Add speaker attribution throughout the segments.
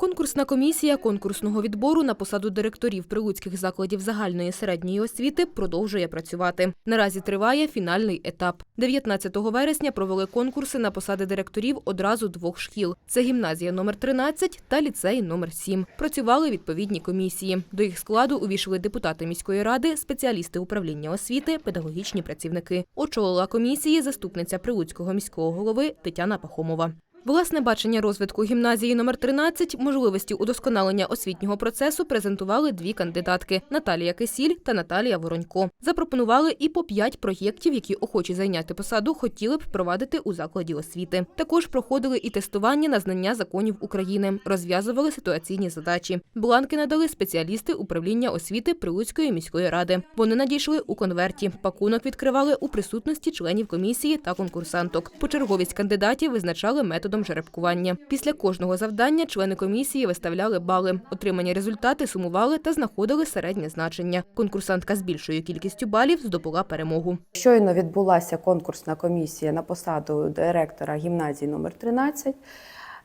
Speaker 1: Конкурсна комісія конкурсного відбору на посаду директорів прилуцьких закладів загальної середньої освіти продовжує працювати. Наразі триває фінальний етап. 19 вересня провели конкурси на посади директорів одразу двох шкіл. Це гімназія номер 13 та ліцей номер 7. Працювали відповідні комісії. До їх складу увійшли депутати міської ради, спеціалісти управління освіти, педагогічні працівники. Очолила комісії заступниця прилуцького міського голови Тетяна Пахомова. Власне бачення розвитку гімназії номер 13 можливості удосконалення освітнього процесу презентували дві кандидатки – Наталія Кисіль та Наталія Воронько. Запропонували і по п'ять проєктів, які охочі зайняти посаду хотіли б впровадити у закладі освіти. Також проходили і тестування на знання законів України, розв'язували ситуаційні задачі. Бланки надали спеціалісти управління освіти Прилуцької міської ради. Вони надійшли у конверті. Пакунок відкривали у присутності членів комісії та конкурсанток. Почерговість кандидатів визначали методом жеребкування. Після кожного завдання члени комісії виставляли бали. Отримані результати сумували та знаходили середнє значення. Конкурсантка з більшою кількістю балів здобула перемогу.
Speaker 2: Щойно відбулася конкурсна комісія на посаду директора гімназії номер 13.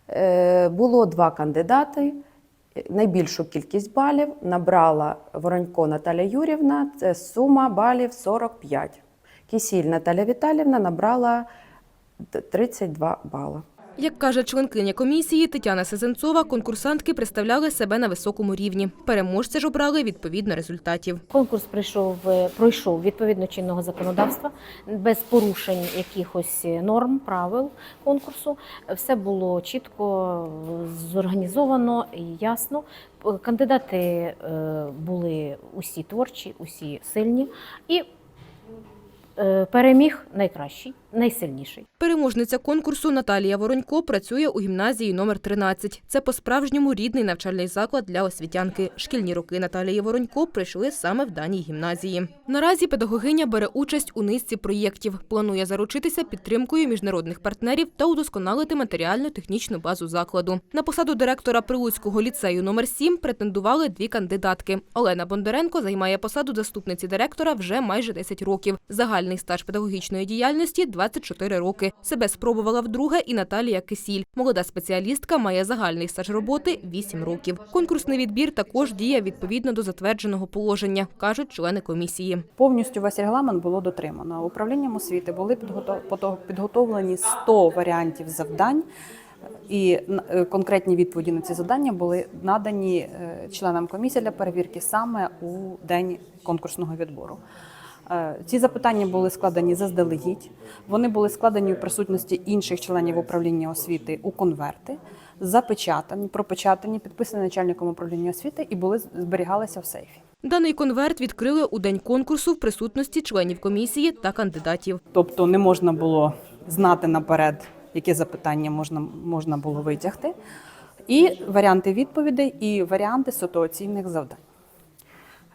Speaker 2: Е, Було два кандидати. Найбільшу кількість балів набрала Воронько Наталя Юрівна. Це сума балів 45. Кисіль Наталя Віталівна набрала 32 бала.
Speaker 1: Як каже членкиня комісії Тетяна Сезенцова, конкурсантки представляли себе на високому рівні. Переможці ж обрали відповідно результатів.
Speaker 3: Конкурс прийшов е, пройшов відповідно чинного законодавства без порушень якихось норм, правил конкурсу. Все було чітко е, зорганізовано і ясно. Кандидати е, були усі творчі, усі сильні і е, переміг найкращий, найсильніший.
Speaker 1: Переможниця конкурсу Наталія Воронько працює у гімназії номер 13. Це по-справжньому рідний навчальний заклад для освітянки. Шкільні роки Наталії Воронько прийшли саме в даній гімназії. Наразі педагогиня бере участь у низці проєктів. Планує заручитися підтримкою міжнародних партнерів та удосконалити матеріально-технічну базу закладу. На посаду директора Прилуцького ліцею номер 7 претендували дві кандидатки. Олена Бондаренко займає посаду заступниці директора вже майже 10 років. Загальний стаж педагогічної діяльності 24 роки. Себе спробувала вдруге і Наталія Кисіль. Молода спеціалістка має загальний стаж роботи 8 років. Конкурсний відбір також діє відповідно до затвердженого положення, кажуть члени комісії.
Speaker 4: Повністю весь регламент було дотримано. Управлінням освіти були підгото- підготовлені 100 варіантів завдань, і е, конкретні відповіді на ці завдання були надані е, членам комісії для перевірки саме у день конкурсного відбору. Е, Ці запитання були складені заздалегідь. Вони були складені у присутності інших членів управління освіти у конверти, запечатані, пропечатані, підписані начальником управління освіти і були зберігалися в сейфі.
Speaker 1: Даний конверт відкрили у день конкурсу в присутності членів комісії та кандидатів.
Speaker 4: Тобто не можна було знати наперед, яке запитання можна, можна було витягти, і варіанти відповідей, і варіанти ситуаційних завдань.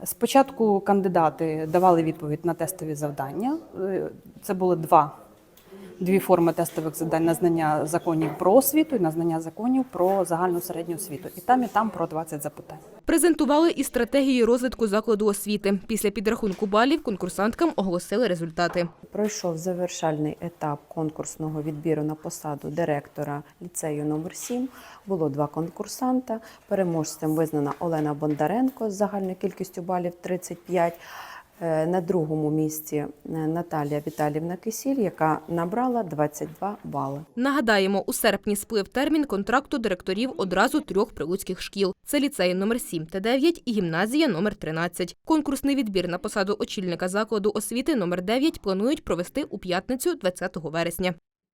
Speaker 4: Спочатку кандидати давали відповідь на тестові завдання. Е, Це були два. Дві форми тестових завдань на знання законів про освіту і на знання законів про загальну середню освіту. І там, і там про 20 запитань.
Speaker 1: Презентували і стратегії розвитку закладу освіти. Після підрахунку балів конкурсанткам оголосили результати.
Speaker 2: Пройшов завершальний етап конкурсного відбіру на посаду директора ліцею номер 7 Було два конкурсанта. Переможцем визнана Олена Бондаренко з загальною кількістю балів 35. Е, На другому місці е, Наталія Віталівна Кисіль, яка набрала 22 бали.
Speaker 1: Нагадаємо, у серпні сплив термін контракту директорів одразу трьох прилуцьких шкіл. Це ліцеї номер 7 та 9 і гімназія номер 13. Конкурсний відбір на посаду очільника закладу освіти номер 9 планують провести у п'ятницю 20 вересня.